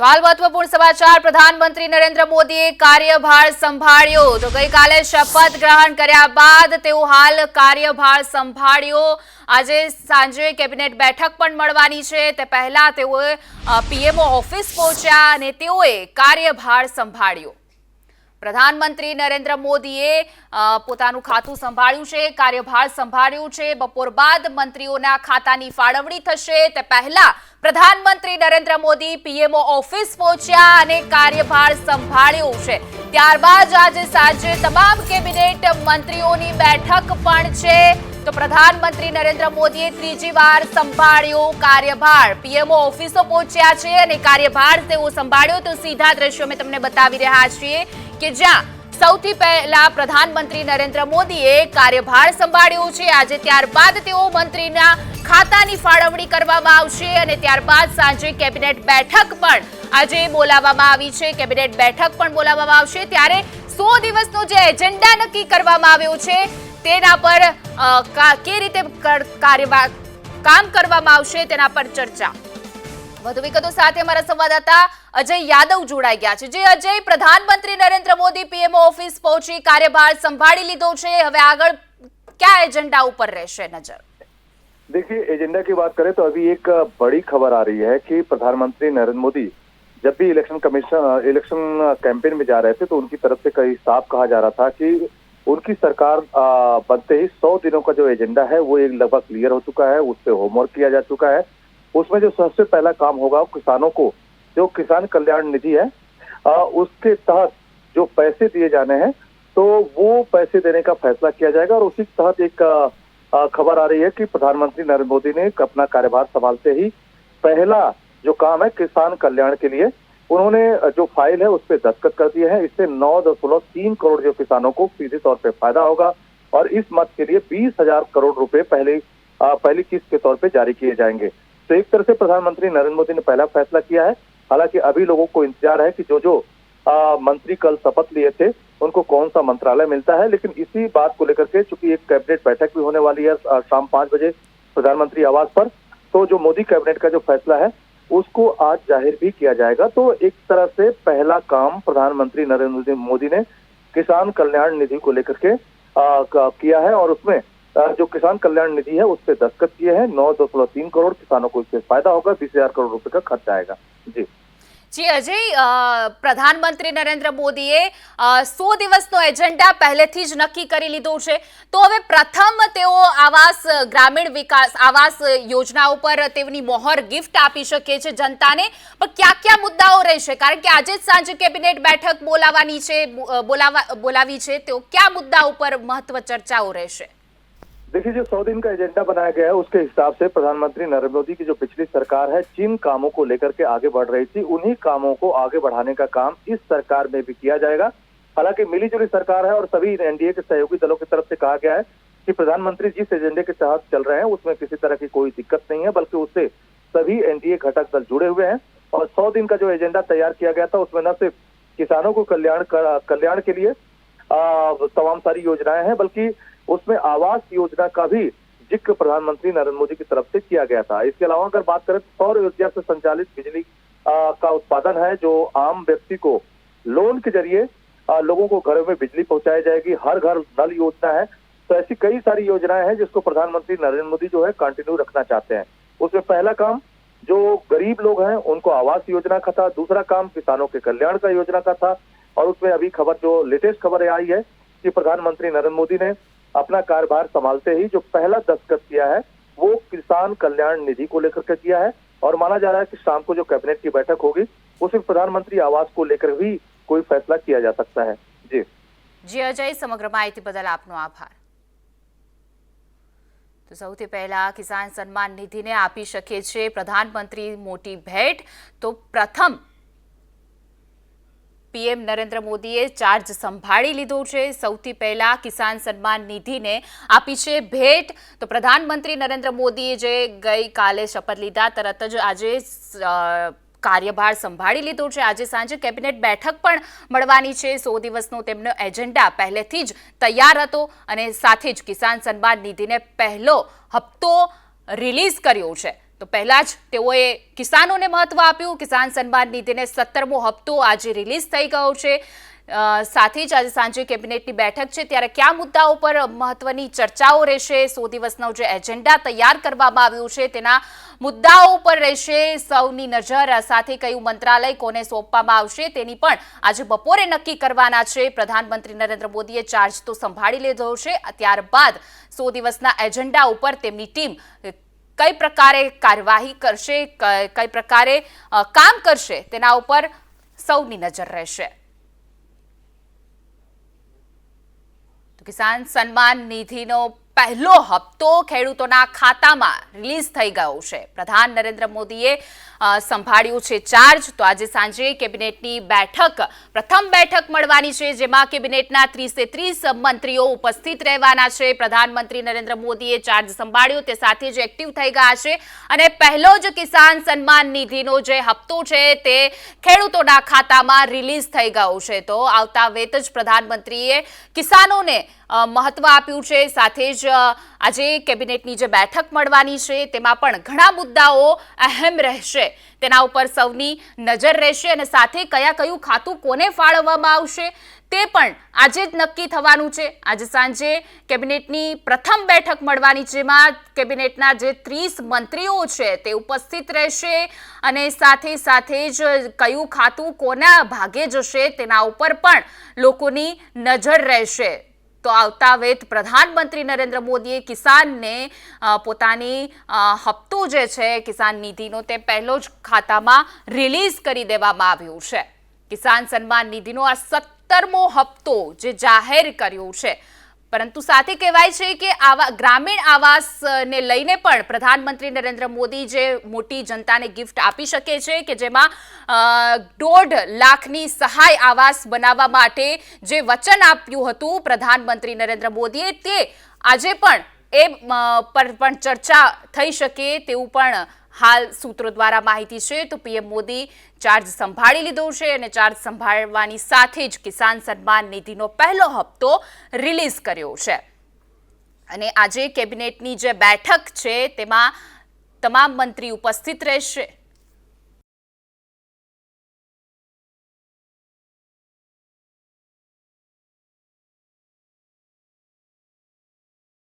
તો હાલ મહત્વપૂર્ણ સમાચાર. પ્રધાનમંત્રી નરેન્દ્ર મોદીએ કાર્યભાર સંભાળ્યો. તો ગઈકાલે શપથ ગ્રહણ કર્યા બાદ તેઓ હાલ કાર્યભાર સંભાળ્યો. આજે સાંજે કેબિનેટ બેઠક પણ મળવાની છે. તે પહેલા તેઓએ પીએમઓ ઓફિસ પહોંચ્યા અને તેઓએ કાર્યભાર સંભાળ્યો. પ્રધાનમંત્રી નરેન્દ્ર મોદીએ પોતાનું ખાતું સંભાળ્યું છે, કાર્યભાર સંભાળ્યું છે. બપોર બાદ મંત્રીઓના ખાતાની ફાળવણી થશે. તે પહેલા પ્રધાનમંત્રી નરેન્દ્ર મોદી પીએમઓ ઓફિસ પહોંચ્યા અને કાર્યભાર સંભાળ્યો છે. ત્યારબાદ આજે સાંજે તમામ કેબિનેટ મંત્રીઓની બેઠક પણ છે. તો પ્રધાનમંત્રી નરેન્દ્ર મોદીએ ત્રીજી વાર સંભાળ્યો કાર્યભાર. પીએમઓ ઓફિસો પહોંચ્યા છે અને કાર્યભાર તેઓ સંભાળ્યો. તો સીધા દ્રશ્યો અમે તમને બતાવી રહ્યા છીએ. કે જ્યાં સૌથી પહેલા પ્રધાનમંત્રી નરેન્દ્ર મોદીએ કાર્યભાર સંભાળ્યો છે. આજે ત્યારબાદ તેઓ મંત્રીના ખાતાની ફાળવણી કરવામાં આવશે અને ત્યારબાદ સાંજે કેબિનેટ બેઠક પણ આજે બોલાવવામાં આવી છે. કેબિનેટ બેઠક પણ બોલાવવામાં આવશે. ત્યારે સો દિવસનો જે એજન્ડા નક્કી કરવામાં આવ્યો છે તેના પર કા- રીતે કામ કરવામાં આવશે તેના પર ચર્ચા. વધુ વિગતો સાથે અમારા સંવાદદાતા અજય યાદવ જોડાઈ ગયા છે જે અજય પ્રધાનમંત્રી નરેન્દ્ર મોદી પીએમઓ ઓફિસ પહોંચી કાર્યભાર સંભાળી લીધો છે હવે આગળ કયા એજન્ડા ઉપર રહેશે નજર देखिए एजेंडा की बात करें तो अभी एक बड़ी खबर आ रही है कि प्रधानमंत्री नरेंद्र मोदी जब भी इलेक्शन कमीशन इलेक्शन कैंपेन में जा रहे थे तो उनकी तरफ से कई साफ कहा जा रहा था कि उनकी सरकार आ, बनते ही सौ दिनों का जो एजेंडा है वो एक लगभग क्लियर हो चुका है उस पर होमवर्क किया जा चुका है उसमें जो सबसे पहला काम होगा किसानों को जो किसान कल्याण निधि है आ, उसके तहत जो पैसे दिए जाने हैं तो वो पैसे देने का फैसला किया जाएगा और उसी तहत एक खबर आ रही है कि प्रधानमंत्री नरेंद्र मोदी ने अपना कार्यभार संभालते ही पहला जो काम है किसान कल्याण के लिए उन्होंने जो फ़ाइल है उस पर दस्तखत कर दिए हैं। इससे नौ दशमलव तीन करोड़ जो किसानों को सीधे तौर पर फ़ायदा होगा और इस मत के लिए बीस हज़ार करोड़ रुपए पहले पहली किस्त के तौर पर जारी किए जाएँगे। तो एक तरह से प्रधानमंत्री नरेंद्र मोदी ने पहला फैसला किया है। हालाँकि अभी लोगों को इंतज़ार है कि जो जो आ, मंत्री कल शपथ लिए थे उनको कौन सा मंत्रालय मिलता है। लेकिन इसी बात को लेकर के चूँकि एक कैबिनेट बैठक भी होने वाली है शाम पाँच बजे प्रधानमंत्री आवास पर तो जो मोदी कैबिनेट का जो फैसला है उसको आज ज़ाहिर भी किया जाएगा। तो एक तरह से पहला काम प्रधानमंत्री नरेंद्र मोदी ने किसान कल्याण निधि को लेकर के आ, किया है और उसमें जो किसान कल्याण निधि है उस पर दस्तखत किए हैं नौ दशमलव तीन करोड़ किसानों को इससे फायदा होगा बीस हजार करोड़ रुपए का खर्च आएगा जी જી અજય અ, પ્રધાનમંત્રી નરેન્દ્ર મોદીએ અ, સો દિવસનો એજન્ડા પહેલેથી જ નક્કી કરી લીધો છે તો હવે પ્રથમ તેઓ આવાસ ગ્રામીણ વિકાસ આવાસ યોજના ઉપર તેમની મોહર ગિફ્ટ આપી શકે છે જનતાને પણ કયા કયા મુદ્દાઓ રહેશે કારણ કે આજે જ સાંજે કેબિનેટ બેઠક બોલાવવાની છે અ, બોલાવા બોલાવી છે તો કયા મુદ્દા ઉપર મહત્વ ચર્ચાઓ રહેશે देखिए, जो सौ दिन का एजेंडा बनाया गया है, उसके हिसाब से प्रधानमंत्री नरेंद्र मोदी की जो पिछली सरकार है, जिन कामों को लेकर के आगे बढ़ रही थी, उन्हीं कामों को आगे बढ़ाने का काम इस सरकार में भी किया जाएगा। हालाँकि मिली जुली सरकार है और सभी एनडीए के सहयोगी दलों की तरफ़ से कहा गया है कि प्रधानमंत्री जिस एजेंडे के तहत चल रहे हैं, उसमें किसी तरह की कोई दिक्कत नहीं है, बल्कि उससे सभी एनडीए घटक दल जुड़े हुए हैं और सौ दिन का जो एजेंडा तैयार किया गया था, उसमें न सिर्फ़ किसानों को कल्याण कल्याण के लिए तमाम सारी योजनाएँ हैं, बल्कि उसमें आवास योजना का भी ज़िक्र प्रधानमंत्री नरेंद्र मोदी की तरफ़ से किया गया था। इसके अलावा अगर बात करें तो सौर ऊर्जा से संचालित बिजली का उत्पादन है, जो आम व्यक्ति को लोन के ज़रिए लोगों को घरों में बिजली पहुंचाई जाएगी। हर घर नल योजना है। तो ऐसी कई सारी योजनाएँ हैं, जिसको प्रधानमंत्री नरेंद्र मोदी जो है कंटिन्यू रखना चाहते हैं। उसमें पहला काम, जो गरीब लोग हैं, उनको आवास योजना का था। दूसरा काम, किसानों के कल्याण का योजना का था। और उसमें अभी खबर जो लेटेस्ट खबर आई है कि प्रधानमंत्री नरेंद्र मोदी ने अपना कार्यभार संभालते ही जो पहला दस्तखत किया है वो किसान कल्याण निधि को लेकर के किया है और माना जा रहा है कि शाम को जो कैबिनेट की बैठक होगी उसमें प्रधानमंत्री आवास को लेकर भी कोई फैसला किया जा सकता है जी જી અજય સમગ્ર માહિતી બદલ આપનો આભાર તો સૌથી પહેલા કિસાન સન્માન નિધિને આપી શકે છે પ્રધાનમંત્રી મોટી ભેટ તો પ્રથમ પીએમ નરેન્દ્ર મોદીએ ચાર્જ સંભાળી લીધો છે. સૌથી પહેલા કિસાન સન્માન નિધિને આપી છે ભેટ. તો પ્રધાનમંત્રી નરેન્દ્ર મોદીએ જે ગઈકાલે શપથ લીધા, તરત જ આજે કાર્યભાર સંભાળી લીધો છે. આજે સાંજે કેબિનેટ બેઠક પણ મળવાની છે. સો દિવસનો તેમનો એજન્ડા પહેલેથી જ તૈયાર હતો અને સાથે જ કિસાન સન્માન નિધિને પહેલો હપ્તો રિલીઝ કર્યો છે. તો પહેલા જ તેઓએ કિસાનોને મહત્વ આપ્યું. કિસાન સન્માન નિધિને સત્તરમો હપ્તો આજે રિલીઝ થઈ ગયો છે. સાથે જ આજે સાંજે કેબિનેટની બેઠક છે. ત્યારે કયા મુદ્દાઓ પર મહત્વની ચર્ચાઓ રહેશે? સો દિવસનો જે એજન્ડા તૈયાર કરવામાં આવ્યું છે, તેના મુદ્દાઓ પર રહેશે. સૌની નજર સાથે કયું મંત્રાલય કોને સોંપવામાં આવશે, તેની પણ આજે બપોરે નક્કી કરવાના છે. પ્રધાનમંત્રી નરેન્દ્ર મોદીએ ચાર્જ તો સંભાળી લીધો છે. ત્યારબાદ સો દિવસના એજન્ડા ઉપર તેમની ટીમ કઈ પ્રકારે કાર્યવાહી કરશે, કઈ પ્રકારે કામ કરશે, તેના ઉપર સૌની નજર રહેશે. કિસાન સન્માન નિધિનો પહેલો હપ્તો ખેડૂતોના ખાતામાં રિલીઝ થઈ ગયો છે. પ્રધાન નરેન્દ્ર મોદીએ સંભાળ્યું છે ચાર્જ તો આજે સાંજે કેબિનેટની બેઠક, પ્રથમ બેઠક મળવાની છે, જેમાં કેબિનેટના ત્રીસે ત્રીસ મંત્રીઓ ઉપસ્થિત રહેવાના છે. પ્રધાનમંત્રી નરેન્દ્ર મોદીએ ચાર્જ સંભાળ્યો, તે સાથે જ એક્ટિવ થઈ ગયા છે. અને પહેલો જ કિસાન સન્માન નિધિનો જે હપ્તો છે, તે ખેડૂતોના ખાતામાં રિલીઝ થઈ ગયો છે. તો આવતા વેત જ પ્રધાનમંત્રીએ કિસાનોને મહત્વ આપ્યું છે. સાથે જ આજે કેબિનેટની જે બેઠક મળવાની છે, તેમાં પણ ઘણા મુદ્દાઓ અહેમ રહેશે. તેના ઉપર સૌની નજર રહેશે અને સાથે કયા કયું ખાતું કોને ફાળવવામાં આવશે તે પણ આજે જ નક્કી થવાનું છે. આજે સાંજે કેબિનેટની પ્રથમ બેઠક મળવાની જેમાં કેબિનેટના જે ત્રીસ મંત્રીઓ છે તે ઉપસ્થિત રહેશે અને સાથે સાથે જ કયું ખાતું કોના ભાગે જશે તેના ઉપર પણ લોકોની નજર રહેશે. તો આવતા વેત પ્રધાનમંત્રી નરેન્દ્ર મોદીએ કિસાનને પોતાની હપ્તો જે છે, કિસાન નિધિનો તે પહેલો જ ખાતામાં રિલીઝ કરી દેવામાં આવ્યું છે. કિસાન સન્માન નિધિનો આ સત્તરમો હપ્તો જે જાહેર કર્યો છે. પરંતુ સાથે કહેવાય છે કે આવા ગ્રામીણ આવાસને લઈને પણ પ્રધાનમંત્રી નરેન્દ્ર મોદી જે મોટી જનતાને ગિફ્ટ આપી શકે છે કે જેમાં દોઢ લાખની સહાય આવાસ બનાવવા માટે જે વચન આપ્યું હતું પ્રધાનમંત્રી નરેન્દ્ર મોદીએ, તે આજે પણ એ પર પણ ચર્ચા થઈ શકે તેવું પણ હાલ સૂત્રો દ્વારા માહિતી છે તો પીએમ મોદી ચાર્જ સંભાળી લીધો છે અને ચાર્જ સંભાળવાની સાથે જ કિસાન સન્માન નિધિનો પહેલો હપ્તો રિલીઝ કર્યો છે. અને આજે કેબિનેટની જે બેઠક છે તેમાં તમામ મંત્રી ઉપસ્થિત રહેશે.